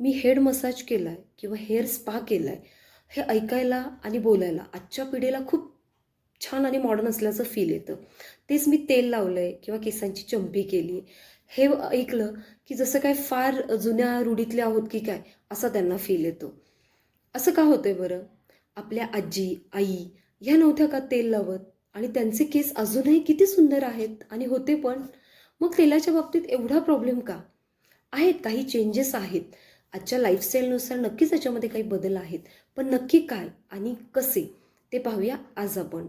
मी head massage केला आहे किंवा हेअर स्पा केला आहे हे ऐकायला आणि बोलायला आजच्या पिढीला खूप छान आणि मॉडर्न असल्याचं फील येतं. तेच मी तेल लावलं आहे किंवा केसांची चंपी केली. हे ऐकलं की जसं काय फार जुन्या रूढीतले आहोत की काय असा त्यांना फील येतो. असं का होतंय बरं? आपल्या आजी आई ह्या नव्हत्या का तेल लावत? आणि त्यांचे केस अजूनही किती सुंदर आहेत आणि होते पण मग तेलाच्या बाबतीत एवढा प्रॉब्लेम का? आहेत काही चेंजेस आहेत. आजच्या लाईफस्टाईलनुसार नक्कीच त्याच्यामध्ये काही बदल आहेत. पण नक्की काय आणि कसे ते पाहूया आज आपण.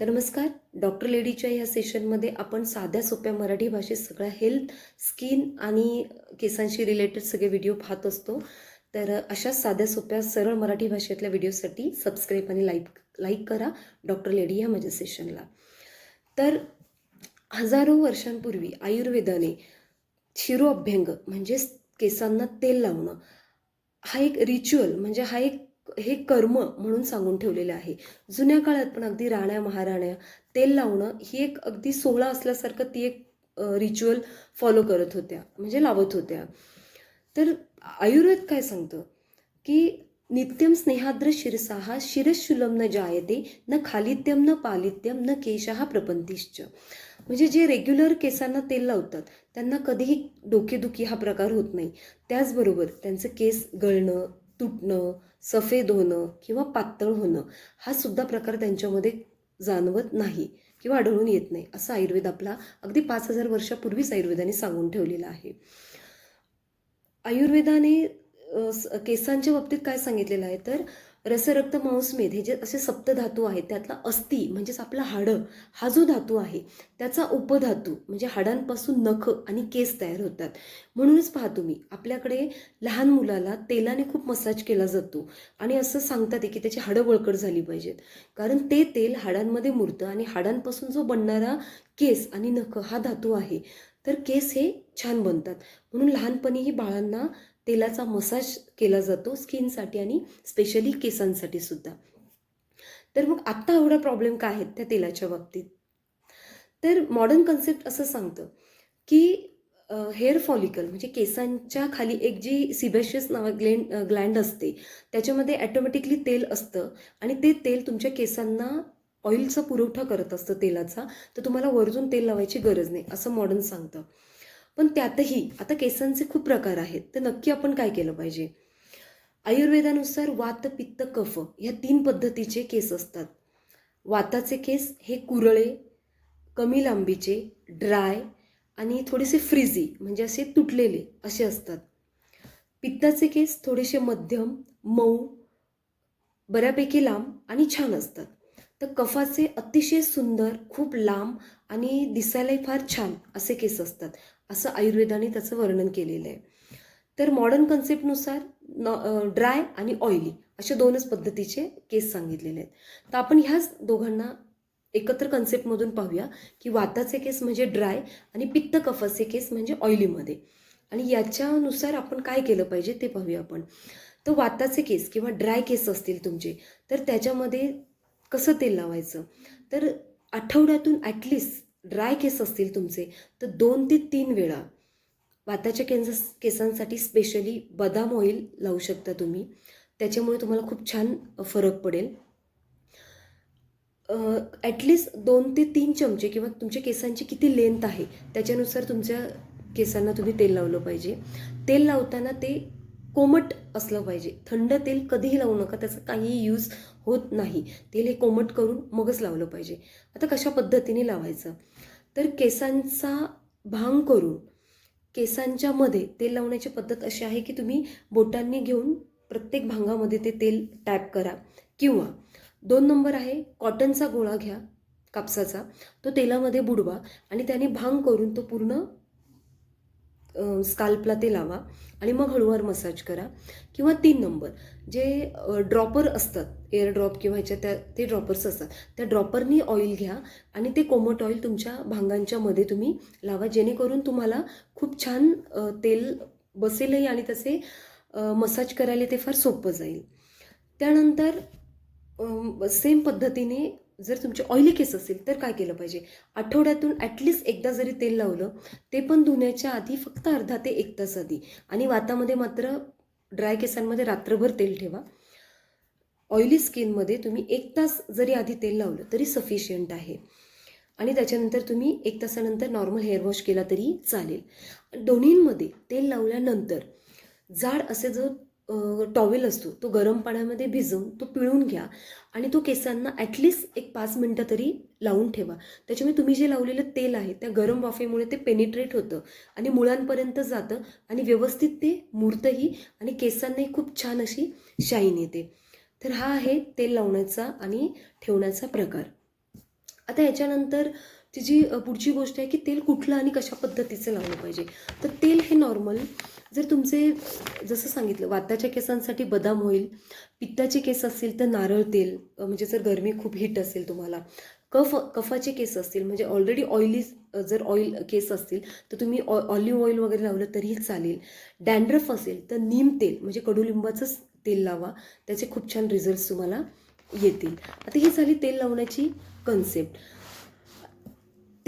तर नमस्कार डॉक्टर लेडीच्या या सेशनमध्ये आपण साध्या सोप्या मराठी भाषेत सगळ्या हेल्थ स्किन आणि केसांशी रिलेटेड सगळे व्हिडिओ पाहत असतो. तर अशा साध्या सोप्या सरळ मराठी भाषेतल्या व्हिडिओसाठी सबस्क्राईब आणि लाईक लाईक करा डॉक्टर लेडी या माझ्या सेशनला तर हजारो वर्षांपूर्वी आयुर्वेदाने शिरोअभ्यंग म्हणजेच केसांना तेल लावणं हा एक रिच्युअल म्हणजे हा एक हे कर्म म्हणून सांगून ठेवलेलं आहे. जुन्या काळात पण अगदी राण्या महाराण्या तेल लावणं ही एक अगदी सोहळा असल्यासारखं ती एक रिच्युअल फॉलो करत होत्या म्हणजे लावत होत्या. तर आयुर्वेद काय सांगतं? की नित्यम स्नेहाद्र शिरसा हा शिरशुलम न जायते न खालित्यम न पालित्यम न केशः प्रपंतिश्च. म्हणजे जे रेग्युलर केसांना तेल लावतात त्यांना कधीही डोकेदुखी हा प्रकार होत नाही. त्याचबरोबर त्यांचं केस गळणं तुटणं सफेद होणं किंवा पातळ होणं हा सुद्धा प्रकार त्यांच्यामध्ये जाणवत नाही किंवा आढळून येत नाही असं आयुर्वेद आपला अगदी पाच हजार वर्षापूर्वीच आयुर्वेदाने सांगून ठेवलेला आहे. आयुर्वेदाने केसांच्या बाबतीत काय सांगितलेलं आहे? तर रसरक्त मांसमेध हे जे असे सप्तधातू आहेत त्यातला अस्थि म्हणजेच आपला हाडं हा जो धातू आहे त्याचा उपधातू म्हणजे हाडांपासून नख आणि केस तयार होतात. म्हणूनच पहा तुम्ही आपल्याकडे लहान मुलाला तेलाने खूप मसाज केला जातो आणि असं सांगतात की त्याची हाडं बळकट झाली पाहिजेत. कारण ते तेल हाडांमध्ये मुरतं आणि हाडांपासून जो बनणारा केस आणि नख हा धातू आहे तर केस हे छान बनतात. म्हणून लहानपणीही बाळांना तेलाचा मसाज केला जातो स्किनसाठी आणि स्पेशली केसांसाठी सुद्धा. तर मग आत्ता एवढा प्रॉब्लेम काय आहेत त्या तेलाच्या बाबतीत? तर मॉडर्न कन्सेप्ट असं सांगतं की हेअर फॉलिकल म्हणजे केसांच्या खाली एक जी सिबेशियस नावा ग्लेंड ग्लँड असते त्याच्यामध्ये ॲटोमॅटिकली तेल असतं आणि ते तेल तुमच्या केसांना ऑइलचा पुरवठा करत असतं तेलाचा तर तुम्हाला वरतून तेल लावायची गरज नाही असं मॉडर्न सांगतं. पण त्यातही आता केसांचे खूप प्रकार आहेत. तर नक्की आपण काय केलं पाहिजे? आयुर्वेदानुसार वात पित्त कफ ह्या तीन पद्धतीचे केस असतात. वाताचे केस हे कुरळे कमी लांबीचे ड्राय आणि थोडेसे फ्रिझी म्हणजे असे तुटलेले असे असतात. पित्ताचे केस थोडेसे मध्यम मऊ बऱ्यापैकी लांब आणि छान असतात. तर कफाचे अतिशय सुंदर खूप लांब आणि दिसायलाही फार छान असे केस असतात. असं आयुर्वेदाने त्याचं वर्णन केलेलं आहे. तर मॉडर्न कन्सेप्टनुसार न ड्राय आणि ऑइली अशा दोनच पद्धतीचे केस सांगितलेले आहेत. तर आपण ह्याच दोघांना एकत्र कन्सेप्टमधून पाहूया की वाताचे केस म्हणजे ड्राय आणि पित्त कफाचे केस म्हणजे ऑइलीमध्ये आणि याच्यानुसार आपण काय केलं पाहिजे ते पाहूया आपण. तर वाताचे केस किंवा ड्राय केस असतील तुमचे तर त्याच्यामध्ये कसं तेल लावायचं? तर आठवड्यातून ॲटलिस्ट ड्राय केस असतील तुमचे तर दोन ते तीन वेळा वाताच्या केस केसांसाठी स्पेशली बदाम ऑइल लावू शकता तुम्ही. त्याच्यामुळे तुम्हाला खूप छान फरक पडेल. ॲटलिस्ट दोन ते तीन चमचे किंवा तुमच्या केसांची किती लेंथ आहे त्याच्यानुसार तुमच्या केसांना तुम्ही तेल लावलं पाहिजे. तेल लावताना ते कोमट असलं पाहिजे. थंड तेल कधीही लावू नका त्याचा काहीही यूज होत नाही. तेल हे कोमट करून मगच लावलं पाहिजे. आता कशा पद्धतीने लावायचं? तर केसांचा भांग करून केसांच्या मध्ये तेल लावण्याची पद्धत अशी आहे की तुम्ही बोटांनी घेऊन प्रत्येक भांगामध्ये ते तेल टॅप करा. किंवा दोन नंबर आहे कॉटनचा गोळा घ्या कापसाचा. तो तेलामध्ये बुडवा आणि त्याने भांग करून तो पूर्ण स्काल्पला ते लावा आणि मग हळूवार मसाज करा. किंवा तीन नंबर जे ड्रॉपर असतात एअर ड्रॉप किंवा ह्याच्या त्या ते ड्रॉपर्स असतात त्या ड्रॉपरनी ऑइल घ्या आणि ते कोमट ऑइल तुमच्या भांगांच्या मध्ये तुम्ही लावा जेणेकरून तुम्हाला खूप छान तेल बसेलही आणि तसे मसाज करायला ते फार सोपं जाईल. त्यानंतर सेम पद्धतीने जर तुमचे ऑइली केस असेल तर काय केलं पाहिजे? आठवड्यातून ॲटलिस्ट एकदा जरी तेल लावलं ते पण धुण्याच्या आधी फक्त अर्धा ते एक तास आधी. आणि वातामध्ये मात्र ड्राय केसांमध्ये रात्रभर तेल ठेवा. ऑइली स्किनमध्ये तुम्ही एक तास जरी आधी तेल लावलं तरी सफिशियंट आहे. आणि त्याच्यानंतर तुम्ही एक तासानंतर नॉर्मल हेअर वॉश केला तरी चालेल. दोन्हींमध्ये तेल लावल्यानंतर जाड असे जो टॉवेल असतो तो गरम पाण्यामध्ये भिजवून तो पिळून घ्या आणि तो केसांना ॲटलिस्ट एक पाच मिनटं तरी लावून ठेवा. त्याच्यामुळे तुम्ही जे लावलेलं तेल आहे त्या गरम वाफेमुळे ते पेनिट्रेट होतं आणि मुळांपर्यंत जातं आणि व्यवस्थित ते मुरतंही आणि केसांनाही खूप छान अशी शाईन येते. तर हा आहे तेल लावण्याचा आणि ठेवण्याचा प्रकार. आता याच्यानंतर जी पुढची गोष्ट आहे की तेल कुठलं आणि कशा पद्धतीचं लावलं पाहिजे. तर तेल हे नॉर्मल. जर तुमचे जसं सांगितलं वाताच्या केसांसाठी बदाम होईल पित्ताचे केस असतील तर नारळ तेल म्हणजे जर गरमी खूप हिट असेल तुम्हाला कफ कफाचे केस असतील म्हणजे ऑलरेडी ऑइली जर ऑइल केस असतील तर तुम्ही ऑ ऑलिव्ह ऑइल वगैरे लावलं तरीही चालेल. डॅन्ड्रफ असेल तर नीम तेल म्हणजे कडुलिंबाचंच तेल लावा. त्याचे खूप छान रिझल्ट्स तुम्हाला येतील. आता ही झाली तेल लावण्याची कन्सेप्ट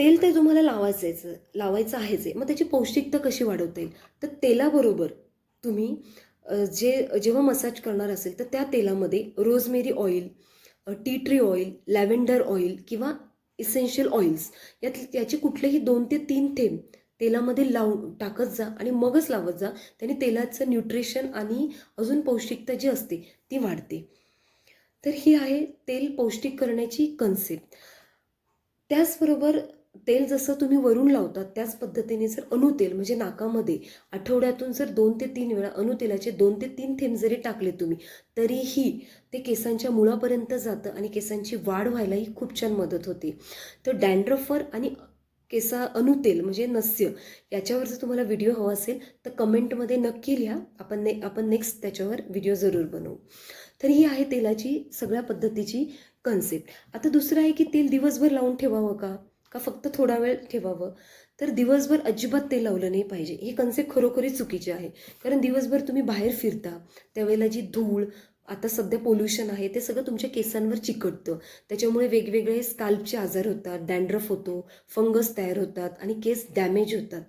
तेल ते तुम्हाला लावायचं आहे लावायचं आहेच आहे. मग त्याची पौष्टिकता कशी वाढवता येईल? तर तेलाबरोबर तुम्ही जे जेव्हा मसाज करणार असेल तर त्या तेलामध्ये rosemary oil tea tree oil lavender oil किंवा इसेन्शियल ऑइल्स यात याचे कुठलेही दोन ते तीन थेंब तेलामध्ये लावून टाकत जा आणि मगच लावत जा. त्याने तेलाचं न्यूट्रिशन आणि अजून पौष्टिकता जी असते ती वाढते. तर ही आहे तेल पौष्टिक करण्याची कन्सेप्ट त्याचबरोबर तेल जसं तुम्ही वरून लावतात त्याच पद्धतीने जर अणुतेल म्हणजे नाकामध्ये आठवड्यातून जर दोन ते तीन वेळा अणुतेलाचे दोन ते तीन थेंब जरी टाकले तुम्ही तरीही ते केसांच्या मुळापर्यंत जातं आणि केसांची वाढ व्हायलाही खूप छान मदत होते. तर डॅन्ड्रफर आणि केसा अणुतेल म्हणजे नस्य याच्यावर जर तुम्हाला व्हिडिओ हवा असेल तर कमेंटमध्ये नक्की लिहा. आपण ने आपण नेक्स्ट त्याच्यावर व्हिडिओ जरूर बनवू. तर ही आहे तेलाची सगळ्या पद्धतीची कन्सेप्ट आता दुसरं आहे की तेल दिवसभर लावून ठेवावं का? का फक्त थोडा वेळ ठेवावं? तर दिवसभर अजिबात तेल लावलं नाही पाहिजे. हे कन्सेप्ट खरोखरी चुकीचे आहे. कारण दिवसभर तुम्ही बाहेर फिरता त्यावेळेला जी धूळ आता सध्या पोल्युशन आहे ते सगळं तुमच्या केसांवर चिकटतं. त्याच्यामुळे वेगवेगळे स्काल्पचे आजार होतात डॅन्ड्रफ होतो फंगस तयार होतात आणि केस डॅमेज होतात.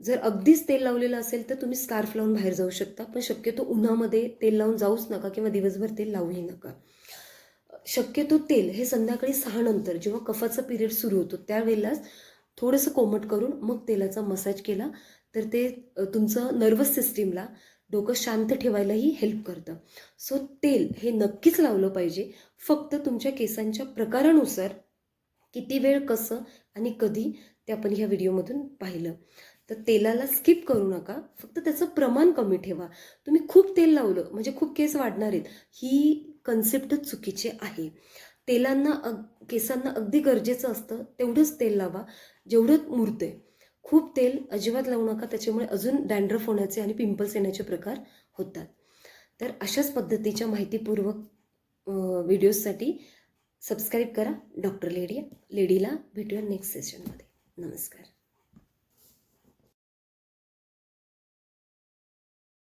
जर अगदीच तेल लावलेलं असेल तर तुम्ही स्कार्फ लावून बाहेर जाऊ शकता पण शक्यतो उन्हामध्ये तेल लावून जाऊच नका किंवा दिवसभर तेल लावूही नका. शक्यतो तेल हे संध्याकाळी सहा नंतर जेव्हा कफाचा पिरियड सुरू होतो त्यावेळेलाच थोडंसं कोमट करून मग तेलाचा मसाज केला तर ते तुमचं नर्वस सिस्टीमला डोकं शांत ठेवायलाही हेल्प करतं. सो तेल हे नक्कीच लावलं पाहिजे. फक्त तुमच्या केसांच्या प्रकारानुसार किती वेळ कसं आणि कधी ते आपण ह्या व्हिडिओमधून पाहिलं. तर तेलाला स्किप करू नका. फक्त त्याचं प्रमाण कमी ठेवा. तुम्ही खूप तेल लावलं म्हणजे खूप केस वाढणार आहेत ही कन्सेप्टच चुकीचे आहे. तेलांना अग केसांना अगदी गरजेचं असतं तेवढंच तेल लावा जेवढं मुरते खूप तेल अजिबात लावू नका त्याच्यामुळे अजून डॅन्ड्रफ होण्याचे आणि पिंपल्स येण्याचे प्रकार होतात. तर अशाच पद्धतीच्या माहितीपूर्वक व्हिडिओजसाठी सबस्क्राईब करा. डॉक्टर लेडी लेडीला भेटूया नेक्स्ट सेशनमध्ये नमस्कार.